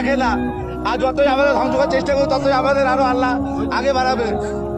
রাখে না। আর যতই আমাদের ধ্বংস করার চেষ্টা করি ততই আমাদের আরও আল্লাহ আগে বাড়াবে।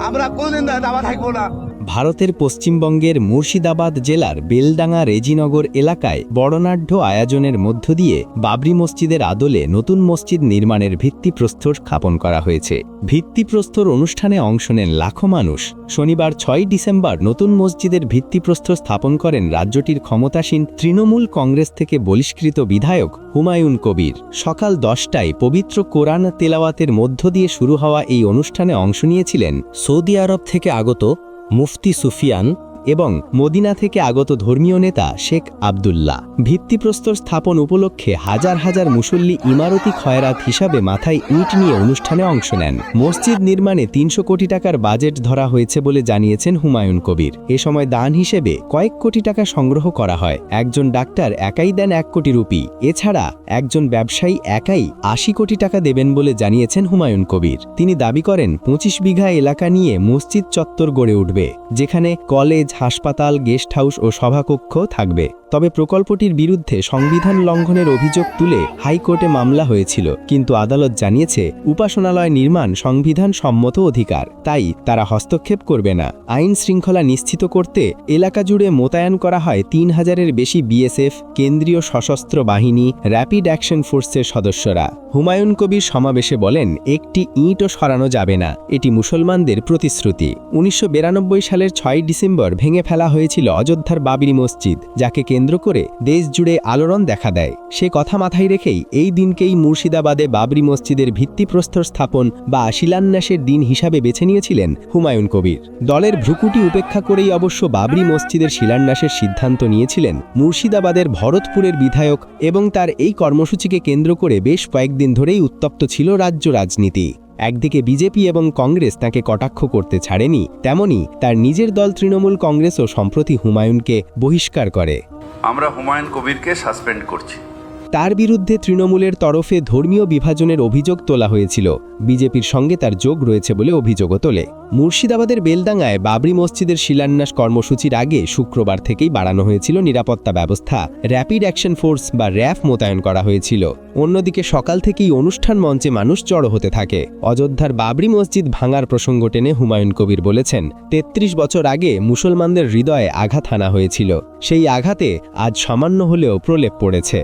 আমরা কোনদিন দাবা থাকব না। ভারতের পশ্চিমবঙ্গের মুর্শিদাবাদ জেলার বেলডাঙ্গা রেজিনগর এলাকায় বড়নাঢ্য আয়োজনের মধ্য দিয়ে বাবরি মসজিদের আদলে নতুন মসজিদ নির্মাণের ভিত্তিপ্রস্তর স্থাপন করা হয়েছে। ভিত্তিপ্রস্তর অনুষ্ঠানে অংশ নেন লাখো মানুষ। শনিবার ছয় ডিসেম্বর নতুন মসজিদের ভিত্তিপ্রস্তর স্থাপন করেন রাজ্যটির ক্ষমতাসীন তৃণমূল কংগ্রেস থেকে বহিষ্কৃত বিধায়ক হুমায়ুন কবির। সকাল দশটায় পবিত্র কোরআন তেলাওয়াতের মধ্য দিয়ে শুরু হওয়া এই অনুষ্ঠানে অংশ নিয়েছিলেন সৌদি আরব থেকে আগত মুফতি সুফিয়ান এবং মদিনা থেকে আগত ধর্মীয় নেতা শেখ আবদুল্লাহ। ভিত্তিপ্রস্তর স্থাপন উপলক্ষে হাজার হাজার মুসল্লি ইমারতি খয়রাত হিসাবে মাথায় ইট নিয়ে অনুষ্ঠানে অংশ নেন। মসজিদ নির্মাণে তিনশো কোটি টাকার বাজেট ধরা হয়েছে বলে জানিয়েছেন হুমায়ুন কবির। এ সময় দান হিসেবে কয়েক কোটি টাকা সংগ্রহ করা হয়। একজন ডাক্তার একাই দেন এক কোটি রুপি। এছাড়া একজন ব্যবসায়ী একাই আশি কোটি টাকা দেবেন বলে জানিয়েছেন হুমায়ুন কবির। তিনি দাবি করেন, পঁচিশ বিঘা এলাকা নিয়ে মসজিদ চত্বর গড়ে উঠবে, যেখানে কলেজ হাসপাতাল, গেস্ট হাউস ও সভাকক্ষ থাকবে। তবে প্রকল্পটির বিরুদ্ধে সংবিধান লঙ্ঘনের অভিযোগ তুলে হাইকোর্টে মামলা হয়েছিল। কিন্তু আদালত জানিয়েছে, উপাসনালয় নির্মাণ সংবিধান সম্মত অধিকার, তাই তারা হস্তক্ষেপ করবে না। আইন শৃঙ্খলা নিশ্চিত করতে এলাকা জুড়ে মোতায়েন করা হয় তিন হাজারের বেশি বিএসএফ, কেন্দ্রীয় সশস্ত্র বাহিনী, র্যাপিড অ্যাকশন ফোর্সের সদস্যরা। হুমায়ুন কবির সমাবেশে বলেন, একটি ইঁটও সরানো যাবে না। এটি মুসলমানদের প্রতিশ্রুতি। উনিশশো বিরানব্বই সালের ছয় ডিসেম্বর ভেঙে ফেলা হয়েছিল অযোধ্যার বাবরি মসজিদ, যাকে কেন্দ্র করে দেশ জুড়ে আলোড়ন দেখা দেয়। সে কথা মাথায় রেখেই এই দিনকেই মুর্শিদাবাদে বাবরি মসজিদের ভিত্তিপ্রস্তর স্থাপন বা শিলান্যাসের দিন হিসাবে বেছে নিয়েছিলেন হুমায়ুন কবির। দলের ভ্রুকুটি উপেক্ষা করেই অবশ্য বাবরি মসজিদের শিলান্যাসের সিদ্ধান্ত নিয়েছিলেন মুর্শিদাবাদের ভরতপুরের বিধায়ক এবং তার এই কর্মসূচিকে কেন্দ্র করে বেশ কয়েকদিন ধরেই উত্তপ্ত ছিল রাজ্য রাজনীতি। একদিকে বিজেপি এবং কংগ্রেস তাকে কটাক্ষ করতে ছাড়েনি, তেমনি তার নিজের দল তৃণমূল কংগ্রেসও সম্প্রতি হুমায়ুনকে বহিষ্কার করে। আমরা হুমায়ুন কবিরকে সাসপেন্ড করছি। তার বিরুদ্ধে তৃণমূলের তরফে ধর্মীয় বিভাজনের অভিযোগ তোলা হয়েছিল। বিজেপির সঙ্গে তার যোগ রয়েছে বলে অভিযোগও তোলে। মুর্শিদাবাদের বেলডাঙ্গায় বাবরি মসজিদের শিলান্যাস কর্মসূচির আগে শুক্রবার থেকেই বাড়ানো হয়েছিল নিরাপত্তা ব্যবস্থা। র্যাপিড অ্যাকশন ফোর্স বা র্যাফ মোতায়েন করা হয়েছিল। অন্যদিকে সকাল থেকেই অনুষ্ঠান মঞ্চে মানুষ জড়ো হতে থাকে। অযোধ্যার বাবরি মসজিদ ভাঙার প্রসঙ্গ টেনে হুমায়ুন কবির বলেছেন, তেত্রিশ বছর আগে মুসলমানদের হৃদয়ে আঘাত হানা হয়েছিল। সেই আঘাতে আজ সামান্য হলেও প্রলেপ পড়েছে।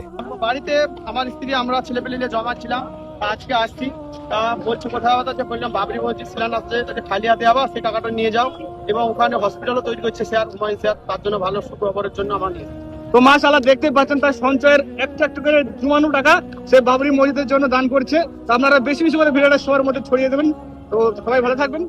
বাড়িতে আমার স্ত্রী, আমরা ছেলেপেলে নিয়ে জমা ছিলাম আজকে আসছি। তা বলছে কোথাও হচ্ছে বললাম, বাবরি মসজিদ সিলান আসছে তাকে খালি হাতে যাবা সেই টাকাটা নিয়ে যাও এবং ওখানে হসপিটালও তৈরি করছে স্যার হুমায়ুন স্যার তার জন্য ভালো সুখবরের জন্য আমার নিয়ে তো মাশাআল্লাহ দেখতে পাচ্ছেন তার সঞ্চয়ের একটু একটু করে জমানো টাকা সে বাবরি মসজিদের জন্য দান করছে। তো আপনারা বেশি বেশি করে ভিডিওটা সবার মধ্যে ছড়িয়ে দেবেন। তো সবাই ভালো থাকবেন।